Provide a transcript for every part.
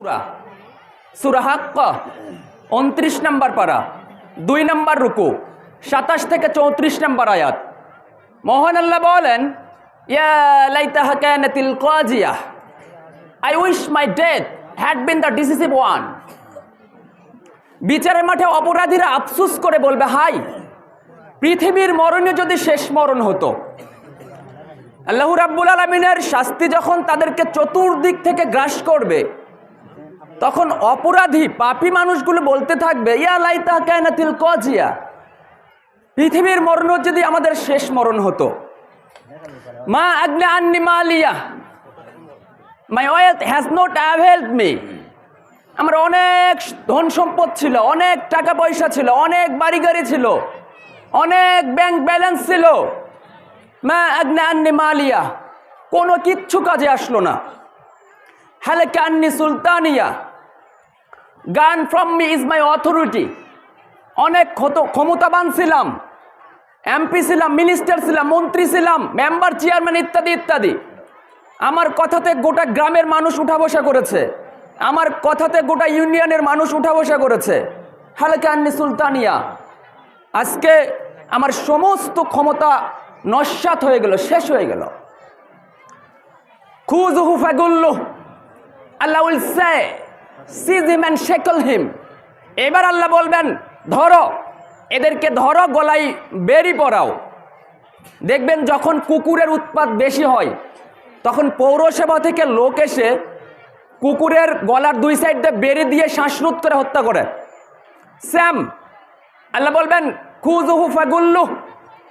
সুরা সুরা হাক্কা, উনত্রিশ নম্বর পারা, দুই নম্বর রুকু, সাতাশ থেকে চৌত্রিশ নম্বর আয়াত। মোহন আল্লাহ বলেন, ইয়া কাজিয়া I wish my death had been the decisive one বিচারের মাঠে অপরাধীরা আফসুস করে বলবে, হাই, পৃথিবীর মরণে যদি শেষ মরণ হতো, আল্লাহ রাব্বুল আলমিনের শাস্তি যখন তাদেরকে চতুর্দিক থেকে গ্রাস করবে তখন অপরাধী পাপী মানুষগুলো বলতে থাকবে, ইয়া লাইতা কায়নাতিল কজিয়া। পৃথিবীর মরণ যদি আমাদের শেষ মরণ হতো। মা আগ্নে আন্নি Malia. My wealth has not availed me আমার অনেক ধন সম্পদ ছিল, অনেক টাকা পয়সা ছিল, অনেক বাড়ি গাড়ি ছিল, অনেক ব্যাংক ব্যালেন্স ছিল। মা আগ্নে আন্নি মালিয়া, কোনো কিচ্ছু কাজে আসলো না। হালেকে আন্নি সুলতানিয়া। Gone from me is my authority অনেক ক্ষত- ক্ষমতাবান ছিলাম এমপি ছিলাম মিনিস্টার ছিলাম, মন্ত্রী ছিলাম মেম্বার চেয়ারম্যান ইত্যাদি ইত্যাদি। আমার কথাতে গোটা গ্রামের মানুষ উঠা বসা করেছে। আমার কথাতে গোটা ইউনিয়নের মানুষ উঠা বসা করেছে। হালেকে আন্নি সুলতানিয়া, আজকে আমার সমস্ত ক্ষমতা নস্বাত হয়ে গেল, শেষ হয়ে গেল। খুজুহু ফাগুল্লু Allah will say seize him and shackle him. এবার আল্লাহ বলবেন, ধরো, এদেরকে ধরো, গলায় বেরি পড়াও দেখবেন যখন কুকুরের উৎপাত বেশি হয়, তখন পৌরসভা থেকে লোক এসে কুকুরের গলার দুই সাইড বেরি দিয়ে শ্বাসরোধ করে হত্যা করে। স্যাম, আল্লাহ বলবেন খুজুহু ফাগুল্লু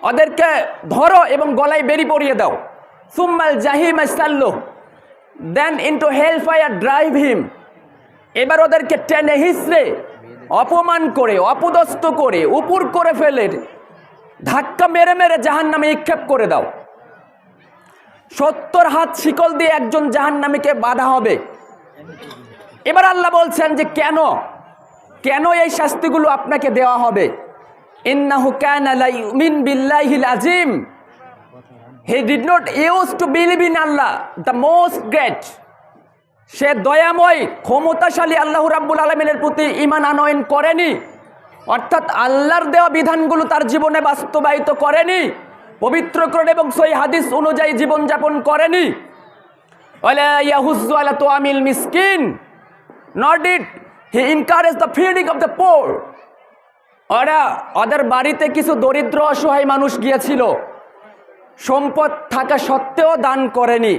ওদেরকে ধরো এবং গলায় বেরি পরিয়ে দাও। সুম্মাল জাহিম then into hell fire drive him এবার ওদেরকে টেনে হিসড়ে, অপমান করে, অপদস্থ করে উপুর করে ফেলে, ধাক্কা মেরে মেরে জাহান নামে নিক্ষেপ করে দাও। সত্তর হাত শিকল দিয়ে একজন জাহান নামীকে বাধা হবে। এবার আল্লাহ বলছেন যে, কেন? কেন এই শাস্তিগুলো আপনাকে দেওয়া হবে? আজিম। He did not use to believe in Allah the most great সে দয়াময়, ক্ষমতাশালী আল্লাহ রাব্বুল আলমিনের প্রতি ইমান আনয়ন করেনি। অর্থাৎ আল্লাহর দেওয়া বিধানগুলো তার জীবনে বাস্তবায়িত করেনি, পবিত্র কোরআন এবং সই হাদিস অনুযায়ী জীবনযাপন করেনি। তোয়ামিল মিসকিন, not it, he encourage the feeding of the poor. ওরা ওদের বাড়িতে কিছু দরিদ্র অসহায় মানুষ গিয়েছিল, সম্পদ থাকা সত্ত্বেও দান করেনি।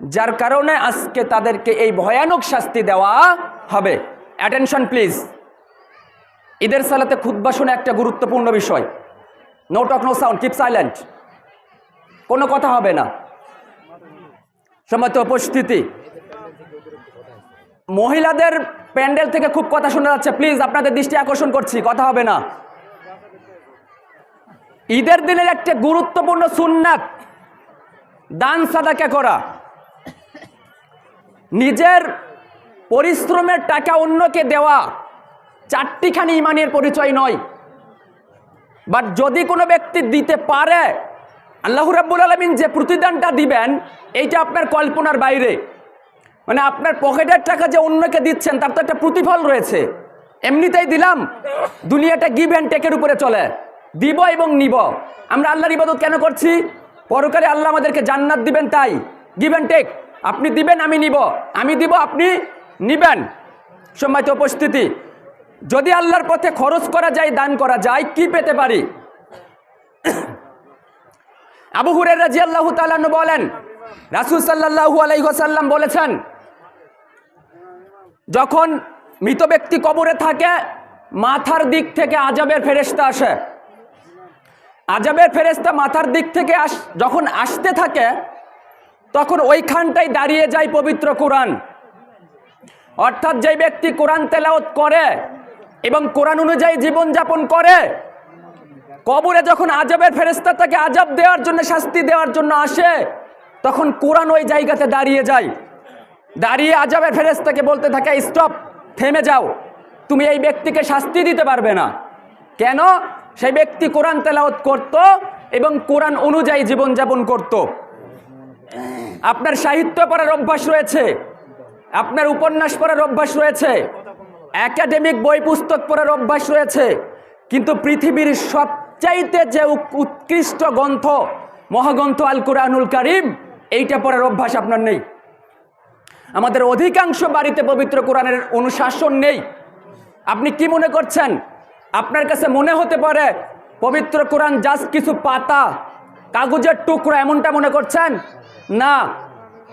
যার কারণে আজকে তাদেরকে এই ভয়ানক শাস্তি দেওয়া হবে। অ্যাটেনশন প্লিজ ঈদের সালাতে খুদ্া শোনা একটা গুরুত্বপূর্ণ বিষয়। No talk no sound keep silent কোনো কথা হবে না। সময় উপস্থিতি। মহিলাদের প্যান্ডেল থেকে খুব কথা শোনা যাচ্ছে। প্লিজ আপনাদের দৃষ্টি আকর্ষণ করছি, কথা হবে না। ঈদের দিনের একটা গুরুত্বপূর্ণ সুন্নাত। দান সাদাকা করা। নিজের পরিশ্রমের টাকা অন্যকে দেওয়া চারটিখানি ইমানের পরিচয় নয়। বাট যদি কোনো ব্যক্তি দিতে পারে, আল্লাহ রাব্বুল আলমিন যে প্রতিদানটা দিবেন, এইটা আপনার কল্পনার বাইরে। মানে আপনার পকেটের টাকা যে অন্যকে দিচ্ছেন, তার তো একটা প্রতিফল রয়েছে। এমনিতেই দিলাম, দুনিয়াটা গিভ অ্যান্ড টেকের উপরে চলে। দিব এবং নিব। আমরা আল্লাহর ইবাদত কেন করছি? পরকালে আল্লাহ আমাদেরকে জান্নাত দিবেন তাই। গিভ অ্যান্ড টেক আপনি দিবেন, আমি নিব। আমি দিব, আপনি নিবেন। সম্মানিত উপস্থিতি, যদি আল্লাহর পথে খরচ করা যায়, দান করা যায়, কি পেতে পারি? আবু হুরের রাজি আল্লাহ তালান্ন বলেন, রাসুল সাল্লাহু আলাইসাল্লাম বলেছেন, যখন মৃত ব্যক্তি কবরে থাকে, মাথার দিক থেকে আজাবের ফেরেস্তা আসে। আজাবের ফেরেস্তা মাথার দিক থেকে আস যখন আসতে থাকে তখন ওইখানটাই দাঁড়িয়ে যায় পবিত্র কোরআন। অর্থাৎ যে ব্যক্তি কোরআন তেলাওত করে এবং কোরআন অনুযায়ী জীবনযাপন করে, কবরে যখন আজবের ফেরেস্তা তাকে আজাব দেওয়ার জন্য, শাস্তি দেওয়ার জন্য আসে, তখন কোরআন ওই জায়গাতে দাঁড়িয়ে যায়। দাঁড়িয়ে আজাবের ফেরেস্তাকে বলতে থাকে, স্টপ, থেমে যাও। তুমি এই ব্যক্তিকে শাস্তি দিতে পারবে না। কেন? সেই ব্যক্তি কোরআন তেলাওত করত এবং কোরআন অনুযায়ী জীবনযাপন করত। আপনার সাহিত্য পড়ার অভ্যাস রয়েছে। আপনার উপন্যাস পড়ার অভ্যাস রয়েছে। একাডেমিক বই পুস্তক পড়ার অভ্যাস রয়েছে। কিন্তু পৃথিবীর সবচাইতে যে উৎ- উৎকৃষ্ট গ্রন্থ, মহাগ্রন্থ আল কোরআনুল কারিম, এইটা পড়ার অভ্যাস আপনার নেই। আমাদের অধিকাংশ বাড়িতে পবিত্র কোরআনের অনুশাসন নেই। আপনি কি মনে করছেন? আপনার কাছে মনে হতে পারে, পবিত্র কোরআন জাস্ট কিছু পাতা, কাগজের টুকরো এমনটা মনে করছেন? না,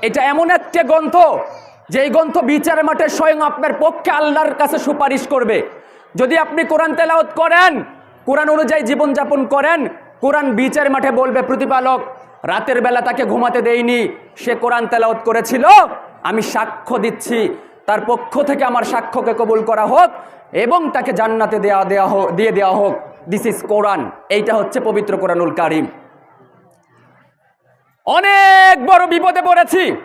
এটা এমন একটা গ্রন্থ, যেই গ্রন্থ বিচার মাঠে স্বয়ং আপনার পক্ষে আল্লাহর কাছে সুপারিশ করবে। যদি আপনি কোরআন তেলাওত করেন, কোরআন অনুযায়ী জীবনযাপন করেন, কোরআন বিচার মাঠে বলবে প্রতিপালক, রাতের বেলা তাকে ঘুমাতে দেয়নি সে কোরআন তেলাওত করেছিল, আমি সাক্ষ্য দিচ্ছি, তার পক্ষ থেকে আমার সাক্ষ্যকে কবুল করা হোক এবং তাকে জান্নাতে দেওয়া দেওয়া হোক, দিয়ে দেওয়া হোক। দিস ইজ কোরআন এইটা হচ্ছে পবিত্র কোরআনুল কারিম। অনেক বড় বিপদে পড়েছি।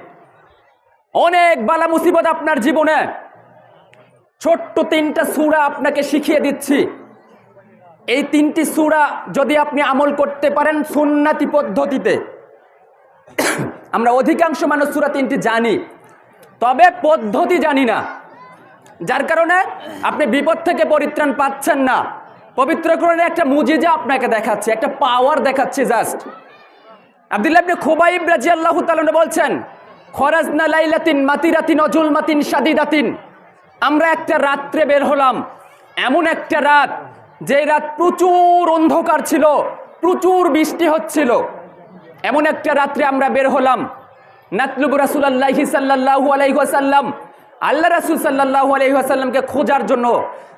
অনেক বালা মুসিবত আপনার জীবনে। ছোট্ট তিনটা সুরা আপনাকে শিখিয়ে দিচ্ছি। এই তিনটি সুরা যদি আপনি আমল করতে পারেন সুন্নাতি পদ্ধতিতে। আমরা অধিকাংশ মানুষ সুরা তিনটি জানি। তবে পদ্ধতি জানি না। যার কারণে আপনি বিপদ থেকে পরিত্রাণ পাচ্ছেন না। পবিত্র কোরআনে একটা মুজিজা আপনাকে দেখাচ্ছে, একটা পাওয়ার দেখাচ্ছে জাস্ট আব্দুল্লাহ ইবনে খুবাইব রাদিয়াল্লাহু তাআলা বলছেন, খরাজনা লাইলাতিন মাতিরাতিন অজুল মাতিন সাদিদাতিন আমরা একটা রাত্রে বের হলাম, এমন একটা রাত যে রাত প্রচুর অন্ধকার ছিল, প্রচুর বৃষ্টি হচ্ছিল। এমন একটা রাত্রে আমরা বের হলাম, নাতলুবু রাসূলুল্লাহি সাল্লাল্লাহু আলাইহি ওয়াসাল্লাম, আল্লাহ রাসূল সাল্লাল্লাহু আলাইহি ওয়াসাল্লামকে খোঁজার জন্য,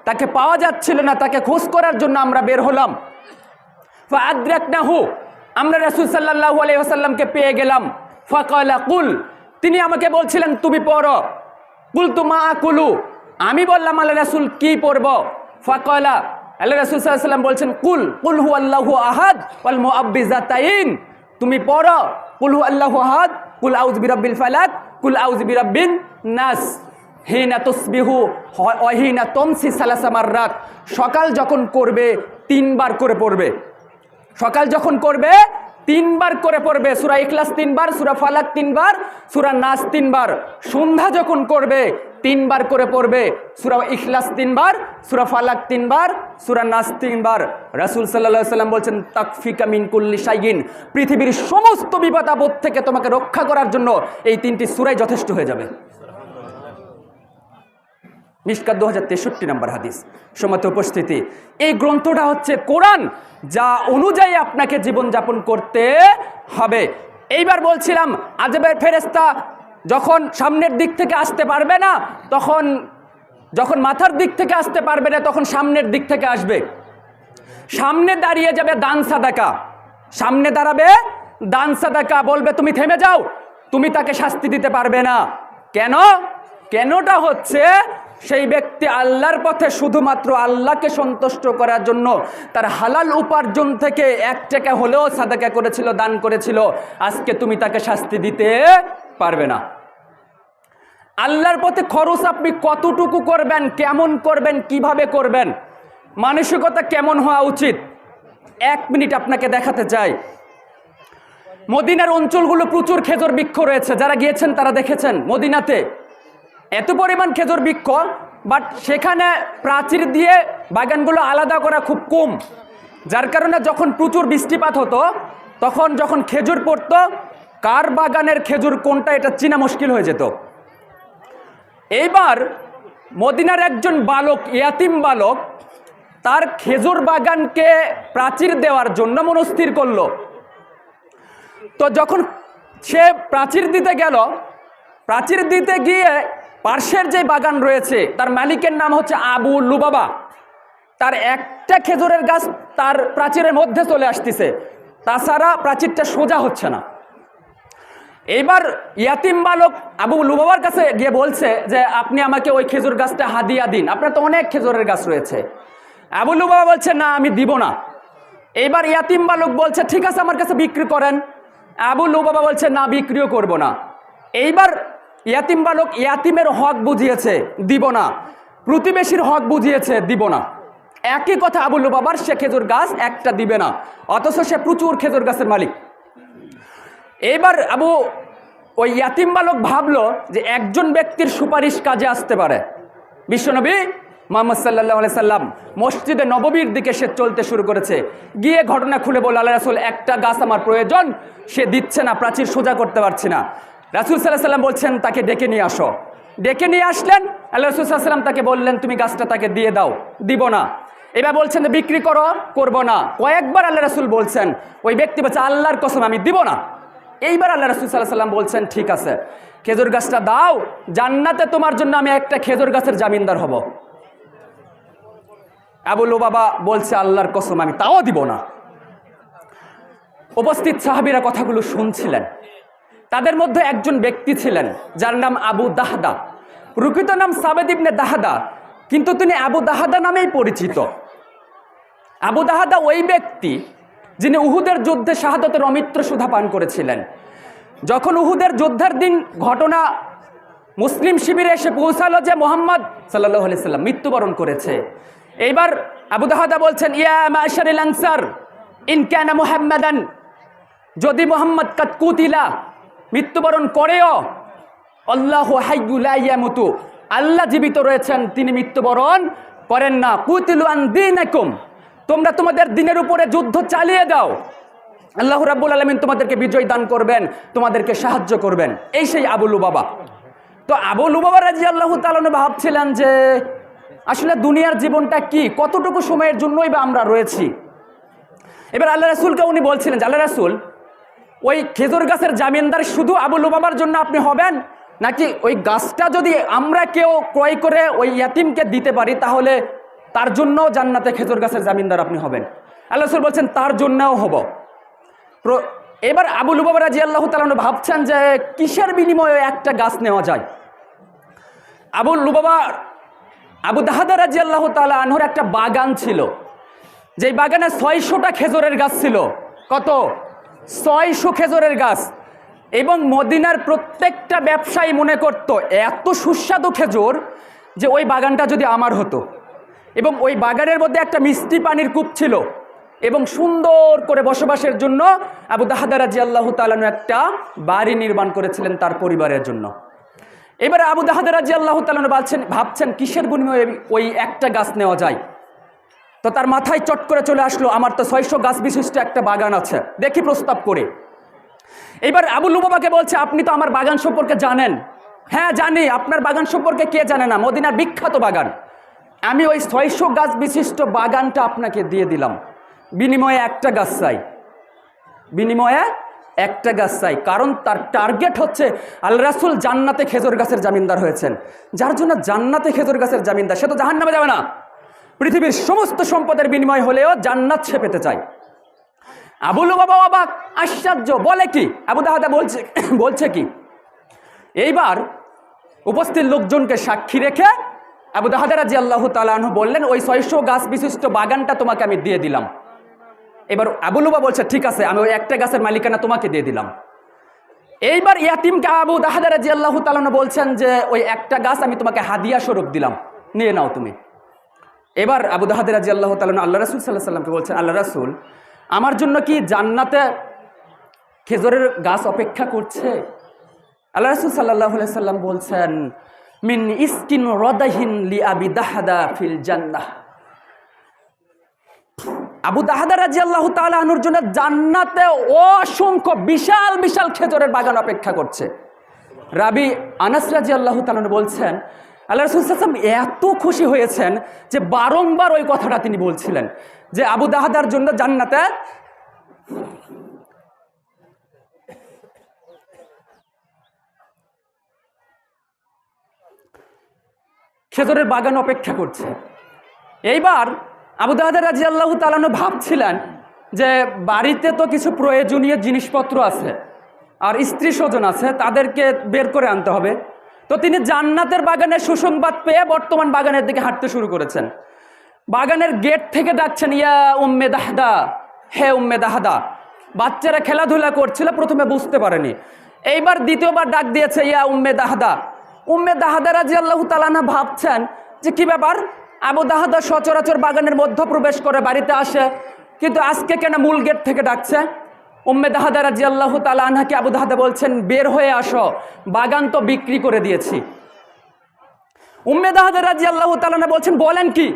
তাকে পাওয়া যাচ্ছিল না, তাকে খোঁজ করার জন্য আমরা বের হলাম। ফাদ্রাকনাহু আমরা রাসূল সাল্লাল্লাহু আলাইহি ওয়াসাল্লামকে পেয়ে গেলাম। ফাকালা, কুল, তিনি আমাকে বলছিলেন, তুমি পড়ো। কুল মা আকুলু। আমি বললাম, আল্লাহ রাসুল কি পড়ব? ফাকালা, আল্লাহ রাসূল আলাইহি বলছেন, কুল কুল হু আল্লাহু আহাদ ওয়াল মুআব্বিজাতাইন। তুমি পড়ো। কুল হু আল্লাহু আহাদ। কুল আউজ বিরাব্বিল ফালাক। কুল আউযু বিরাব্বিন নাস। হিনা তসবিহু। অহিনা তমসি সালাসা মাররাত। সকাল যখন করবে, তিনবার করে পড়বে। সকাল যখন করবে, তিনবার করে পড়বে। সুরা ইখলাস তিনবার, সুরা ফালাক তিনবার, সুরা নাস তিনবার। সন্ধ্যা যখন করবে, তিনবার করে পড়বে। সুরা ইখলাস তিনবার, সুরা ফালাক তিনবার, সুরা নাস তিনবার। রাসূল আলাইহি সাল্লাম বলছেন, তাকফিকা মিন কুল্লি শাইইন। পৃথিবীর সমস্ত বিপদ আপদ থেকে তোমাকে রক্ষা করার জন্য এই তিনটি সুরাই যথেষ্ট হয়ে যাবে। মিসকাত দু হাজার তেষট্টি নম্বর হাদিস। সমত উপস্থিতি। এই গ্রন্থটা হচ্ছে কোরআন। যা অনুযায়ী আপনাকে জীবনযাপন করতে হবে। এইবার বলছিলাম আজবের ফেরেস্তা যখন সামনের দিক থেকে আসতে পারবে না, তখন, যখন মাথার দিক থেকে আসতে পারবে না, তখন সামনের দিক থেকে আসবে। সামনে দাঁড়িয়ে যাবে দান সাদাকা। সামনে দাঁড়াবে দান সাদাকা, বলবে, তুমি থেমে যাও। তুমি তাকে শাস্তি দিতে পারবে না। কেন? কেনটা হচ্ছে সেই ব্যক্তি আল্লাহর পথে শুধুমাত্র আল্লাহকে সন্তুষ্ট করার জন্য তার হালাল উপার্জন থেকে এক টাকা হলেও সাদাকা করেছিল, দান করেছিল। আজকে তুমি তাকে শাস্তি দিতে পারবে না। আল্লাহর পথে খরচ আপনি কতটুকু করবেন, কেমন করবেন, কীভাবে করবেন, মানসিকতা কেমন হওয়া উচিত, এক মিনিট আপনাকে দেখাতে চাই। মদিনার অঞ্চলগুলো প্রচুর খেজুর বৃক্ষ রয়েছে, যারা গিয়েছেন তারা দেখেছেন মদিনাতে। এত পরিমাণ খেজুর বৃক্ষ বাট সেখানে প্রাচীর দিয়ে বাগানগুলো আলাদা করা খুব কম। যার কারণে যখন প্রচুর বৃষ্টিপাত হতো, তখন যখন খেজুর পড়তো, কার বাগানের খেজুর কোনটা এটা চেনা মুশকিল হয়ে যেত। এইবার মদিনার একজন বালক, ইয়াতিম বালক, তার খেজুর বাগানকে প্রাচীর দেওয়ার জন্য মনস্থির করল। তো যখন সে প্রাচীর দিতে গেল, প্রাচীর দিতে গিয়ে পার্শ্বের যে বাগান রয়েছে, তার মালিকের নাম হচ্ছে আবু লুবাবা। তার একটা খেজুরের গাছ তার প্রাচীরের মধ্যে চলে আসতেছে। তাছাড়া প্রাচীরটা সোজা হচ্ছে না। এইবার ইয়াতিম বালক আবু লুবাবার কাছে গিয়ে বলছে যে, আপনি আমাকে ওই খেজুর গাছটা হাদিয়া দিন। আপনার তো অনেক খেজুরের গাছ রয়েছে। আবু লুবাবা বলছে, না, আমি দিব না। এইবার ইয়াতিম বালক বলছে, ঠিক আছে, আমার কাছে বিক্রি করেন। আবু লুবাবা বলছে, না, বিক্রিও করব না। এইবার ইয়াতিম বালক ইয়াতিমের হক বুঝিয়েছে, দিব না। প্রতিবেশীর হক বুঝিয়েছে, দিব না। একই কথা আবু বাবার সে খেজুর গাছ একটা দিবে না, অথচ সে প্রচুর খেজুর গাছের মালিক। এইবার আবু ওই ইয়াতিম বালক ভাবলো যে একজন ব্যক্তির সুপারিশ কাজে আসতে পারে। বিশ্বনবী মোহাম্মদ সাল্লাহ সাল্লাম মসজিদে নববীর দিকে সে চলতে শুরু করেছে। গিয়ে ঘটনা খুলে বলল, আল্লাহ রাসুল, একটা গাছ আমার প্রয়োজন, সে দিচ্ছে না, প্রাচীর সোজা করতে পারছি না। রাসুল সাল্লাহ সাল্লাম বলছেন, তাকে ডেকে নিয়ে আসো। ডেকে নিয়ে আসলেন, আল্লাহ রসুল সাল্লাম তাকে বললেন, তুমি গাছটা তাকে দিয়ে দাও, দিব না। এবার বলছেন বিক্রি করো, করব না। কয়েকবার আল্লাহ রাসুল বলছেন, ওই ব্যক্তি বলছে, আল্লাহর কসম, আমি দিব না। এইবার আল্লাহ রসুল সাল্লাহ সাল্লাম বলছেন, ঠিক আছে, খেজুর গাছটা দাও, জান্নাতে তোমার জন্য আমি একটা খেজুর গাছের জামিনদার হব। আবুল বাবা বলছে, আল্লাহর কসম, আমি তাও দিব না। উপস্থিত সাহাবিরা কথাগুলো শুনছিলেন। তাদের মধ্যে একজন ব্যক্তি ছিলেন, যার নাম আবু দাহাদা। প্রকৃত নাম সাবেদ ইবনে দাহাদা, কিন্তু তিনি আবু দাহাদা নামেই পরিচিত। আবু দাহাদা ওই ব্যক্তি যিনি উহুদের যুদ্ধে শাহাদতের অমিত্র সুধা পান করেছিলেন। যখন উহুদের যুদ্ধের দিন ঘটনা মুসলিম শিবিরে এসে পৌঁছালো যে মোহাম্মদ সাল্লাহ সাল্লাম মৃত্যুবরণ করেছে, এইবার আবু দাহাদা বলছেন, ইয়া মাশারিল আনসার, ইন কানা মুহাম্মাদান, যদি মোহাম্মদ কাতকুতিলা মৃত্যুবরণ করেও আল্লাহ হাইগুলাইয়ামতু আল্লাহ জীবিত রয়েছেন, তিনি মৃত্যুবরণ করেন না। কুতিলু আন দিনাকুম। তোমরা তোমাদের দিনের উপরে যুদ্ধ চালিয়ে দাও। আল্লাহ রাব্বুল আলমিন তোমাদেরকে বিজয় দান করবেন, তোমাদেরকে সাহায্য করবেন। এই সেই আবুলু বাবা তো আবুলু বাবা রাজি আল্লাহ তালন ভাবছিলেন যে, আসলে দুনিয়ার জীবনটা কি? কতটুকু সময়ের জন্যই বা আমরা রয়েছি? এবার আল্লাহ রাসুলকে উনি বলছিলেন যে, আল্লাহ রাসুল ওই খেজুর গাছের জামিনদার শুধু আবুল বাবার জন্য আপনি হবেন? নাকি ওই গাছটা যদি আমরা কেউ ক্রয় করে ওই ইয়াতিমকে দিতে পারি, তাহলে তার জন্যও জান্নাতে খেজুর গাছের জামিনদার আপনি হবেন। আল্লাহ বলছেন, তার জন্যও হব। এবার আবুল বাবা রাজি আল্লাহ তালন ভাবছেন যে কিসের বিনিময়ে একটা গাছ নেওয়া যায়? আবুল লুবাবা আবু দাহাদা রাজি আল্লাহ তালা আনহর একটা বাগান ছিল। যেই বাগানে ছয়শোটা খেজুরের গাছ ছিল। কত? ছয়শো খেজুরের গাছ। এবং মদিনার প্রত্যেকটা ব্যবসায়ী মনে করত, এত সুস্বাদু খেজুর যে ওই বাগানটা যদি আমার হতো। এবং ওই বাগানের মধ্যে একটা মিষ্টি পানির কূপ ছিল। এবং সুন্দর করে বসবাসের জন্য আবু দাহাদা রাজি আল্লাহ তালানু একটা বাড়ি নির্মাণ করেছিলেন তার পরিবারের জন্য। এবারে আবু দাহাদা রাজি আল্লাহ তালানু বলছেন, ভাবছেন কিসের বিনিময়ে ওই একটা গাছ নেওয়া যায়? তো তার মাথায় চট করে চলে আসলো, আমার তো ছয়শো গাছ বিশিষ্ট একটা বাগান আছে। দেখি প্রস্তাব করে। এবার আবুল বাবাকে বলছে, আপনি তো আমার বাগান সম্পর্কে জানেন? হ্যাঁ জানি। আপনার বাগান সম্পর্কে কে জানে না? মদিনার বিখ্যাত বাগান। আমি ওই ছয়শো গাছ বিশিষ্ট বাগানটা আপনাকে দিয়ে দিলাম। বিনিময়ে একটা গাছ চাই। বিনিময়ে একটা গাছ চাই। কারণ তার টার্গেট হচ্ছে, আল রাসুল জান্নাতে খেজুর গাছের জামিনদার হয়েছেন। যার জন্য জান্নাতে খেজুর গাছের জামিনদার, সে তো জাহান্নামে যাবে না। পৃথিবীর সমস্ত সম্পদের বিনিময় হলেও জান্নাত সে পেতে চায়। আবুল বাবা অবাক, আশ্চর্য, বলে কি? আবু দাহাদা বলছে বলছে কি? এইবার উপস্থিত লোকজনকে সাক্ষী রেখে আবু দাহাদা রাজি আল্লাহ তালাহ বললেন, ওই ছয়শো গাছ বিশিষ্ট বাগানটা তোমাকে আমি দিয়ে দিলাম। এবার আবুলুবা বলছে, ঠিক আছে, আমি ওই একটা গাছের মালিকানা তোমাকে দিয়ে দিলাম। এইবার ইয়াতিমকে আবু দাহাদা রাজি আল্লাহ তালাহ বলছেন যে, ওই একটা গাছ আমি তোমাকে হাদিয়া স্বরূপ দিলাম। নিয়ে নাও তুমি। এবার আবু দাহাদের রাজি আল্লাহ তালন আল্লাহ রাসুল সাল্লাহ সাল্লামকে বলছেন, আল্লাহ রাসুল, আমার জন্য কি জান্নাতে খেজুরের গাছ অপেক্ষা করছে? আল্লাহ রাসুল সাল্লাহ সাল্লাম বলছেন, মিন ইস্কিন রদাহিন লি আবি দাহাদা ফিল জান্নাহ। আবু দাহাদা রাজি আল্লাহ তালুর জন্য জান্নাতে অসংখ্য বিশাল বিশাল খেজুরের বাগান অপেক্ষা করছে। রাবি আনাস রাজি আল্লাহ তালন বলছেন আল্লাহ রসুল সাল্লাম এত খুশি হয়েছেন যে বারংবার ওই কথাটা তিনি বলছিলেন যে আবু দাহাদার জন্য জান্নাতে খেজুরের বাগান অপেক্ষা করছে। এইবার আবু দাহাদার রাজি আল্লাহ তালানো ভাবছিলেন যে বাড়িতে তো কিছু প্রয়োজনীয় জিনিসপত্র আছে আর স্ত্রী স্বজন আছে, তাদেরকে বের করে আনতে হবে। তো তিনি জান্নাতের বাগানের সুসংবাদ পেয়ে বর্তমান বাগানের দিকে হাঁটতে শুরু করেছেন। বাগানের গেট থেকে ডাকছেন, ইয়া উম্মে দাহদা, হে উম্মে দাহাদা। বাচ্চারা খেলাধুলা করছিল, প্রথমে বুঝতে পারেনি। এইবার দ্বিতীয়বার ডাক দিয়েছে, ইয়া উম্মে দাহাদা। উম্মে দাহাদা রাজি আল্লাহ তালানা ভাবছেন যে কি ব্যাপার? আবু দাহাদা সচরাচর বাগানের মধ্য প্রবেশ করে বাড়িতে আসে, কিন্তু আজকে কেন মূল গেট থেকে ডাকছে? উম্মে দাহাদা রাজি আল্লাহ তালা আনহাকে আবু দাহাদা বলছেন, বের হয়ে আসো, বাগান তো বিক্রি করে দিয়েছি। উম্মে দাহাদা রাজি আল্লাহ তালানা বলছেন, বলেন কি,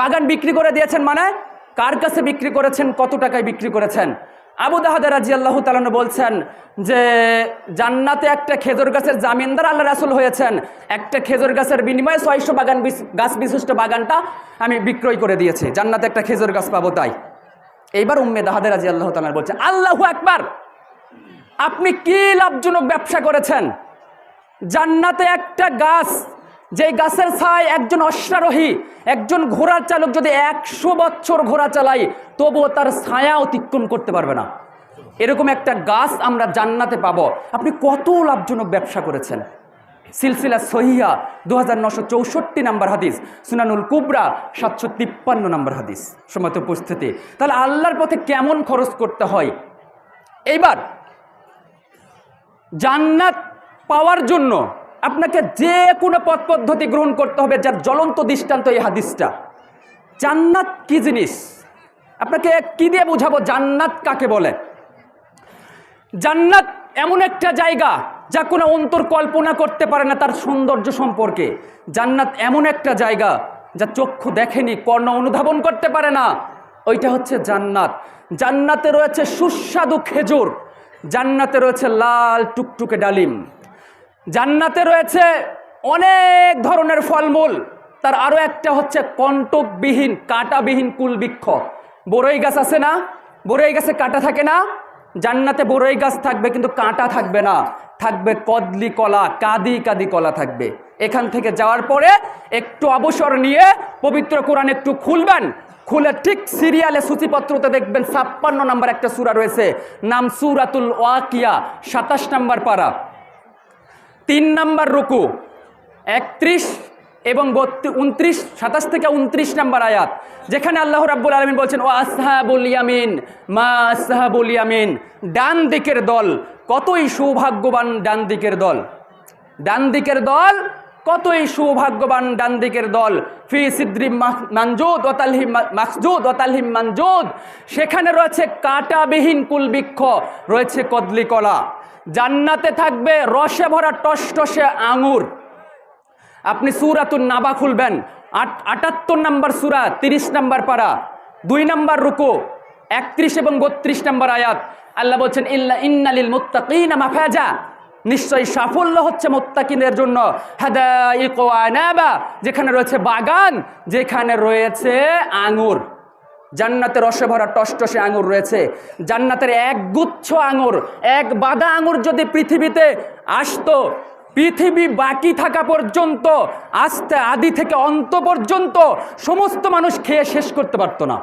বাগান বিক্রি করে দিয়েছেন মানে কার কাছে বিক্রি করেছেন, কত টাকায় বিক্রি করেছেন? আবু দাহাদা রাজি আল্লাহ তালানা বলছেন যে, জান্নাতে একটা খেজুর গাছের জামিনদার আল্লাহ রাসুল হয়েছেন। একটা খেজুর গাছের বিনিময়ে ছয়শো বাগান গাছ বিশিষ্ট বাগানটা আমি বিক্রয় করে দিয়েছি। জান্নাতে একটা খেজুর গাছ পাবো তাই। এইবার উম্মে দাহাদা রাজি আল্লাহ তালানা বলছে, আল্লাহু একবার আপনি কি লাভজনক ব্যবসা করেছেন? জান্নাতে একটা গাছ যে গাছের ছায় একজন অশ্বারোহী, একজন ঘোড়া চালক যদি একশো বছর ঘোড়া চালায়, তবুও তার ছায়া অতিক্রম করতে পারবে না। এরকম একটা গাছ আমরা জান্নাতে পাব। আপনি কত লাভজনক ব্যবসা করেছেন? সিলসিলা সহিয়া দু হাজার নশো চৌষট্টি নাম্বার হাদিস, সুনানুল কুবরা সাতশো তিপ্পান্ন নাম্বার হাদিস সময় উপস্থিতি। তাহলে আল্লাহর পথে কেমন খরচ করতে হয়? এইবার জান্নাত পাওয়ার জন্য আপনাকে যে কোনো পথ পদ্ধতি গ্রহণ করতে হবে যার জ্বলন্ত দৃষ্টান্ত এই হাদিসটা। জান্নাত কি জিনিস? আপনাকে কি দিয়ে বোঝাবো জান্নাত কাকে বলে? জান্নাত এমন একটা জায়গা যা কোনো অন্তর কল্পনা করতে পারে না তার সৌন্দর্য সম্পর্কে। জান্নাত এমন একটা জায়গা যা চক্ষু দেখেনি, কর্ণ অনুধাবন করতে পারে না। ওইটা হচ্ছে জান্নাত। জান্নাতে রয়েছে সুস্বাদু খেজুর। জান্নাতে রয়েছে লাল টুকটুকে ডালিম। জান্নাতে রয়েছে অনেক ধরনের ফলমূল। তার আরও একটা হচ্ছে কণ্টকবিহীন, কাঁটাবিহীন কুলবৃক্ষ। বড়ই গাছ আছে না? বড়ই গাছে কাঁটা থাকে না? জান্নাতে বড়ই গাছ থাকবে কিন্তু কাঁটা থাকবে না। থাকবে কদলি কলা, কাদি কাদি কলা থাকবে। এখান থেকে যাওয়ার পরে একটু অবসর নিয়ে পবিত্র কোরআন একটু খুলবেন। খুলে ঠিক সিরিয়ালে সূচিপত্রতে দেখবেন ছাপ্পান্ন নাম্বার একটা সূরা রয়েছে, নাম সুরাতুল ওয়াকিয়া, সাতাশ নাম্বার পারা। তিন নাম্বার রুকু, একত্রিশ এবং উনত্রিশ, সাতাশ থেকে উনত্রিশ নাম্বার আয়াত, যেখানে আল্লাহ রাব্বুল আলমিন বলছেন ও আসহাবুল ইয়ামিন, মা আসহাবুল ইয়ামিন। ডান দিকের দল কতই সৌভাগ্যবান ডান দিকের দল? ডান দিকের দল কতই সৌভাগ্যবান ডান দিকের দল? ফি সিদ্রিম মানজুদ ওতালহিম মাসজুদ ওতালহিম মানজুদ। সেখানে রয়েছে কাঁটাবিহীন কুলবৃক্ষ, রয়েছে কদলি কলা জান্নাতে থাকবে রসে ভরা টসটসে আঙুর। আপনি সুরাতুন নাবা খুলবেন। আট আটাত্তর নাম্বার সুরা, তিরিশ নাম্বার পারা, দুই নাম্বার রুকু, একত্রিশ এবং বত্রিশ নাম্বার আয়াত। আল্লাহ বলছেন, ইল্লা ইন্নালিল মুত্তাকিনা মাফাজা। নিশ্চয়ই সাফল্য হচ্ছে মোত্তাকিনের জন্য। হাদাইক ওয়া আনাবা, যেখানে রয়েছে বাগান, যেখানে রয়েছে আঙুর। জান্নাতের রসে ভরা টসটসে আঙুর রয়েছে। জান্নাতের এক গুচ্ছ আঙুর, এক বাদা আঙুর যদি পৃথিবীতে আসতো, পৃথিবী বাকি থাকা পর্যন্ত, আস্তে আদি থেকে অন্ত পর্যন্ত, সমস্ত মানুষ খেয়ে শেষ করতে পারতো না।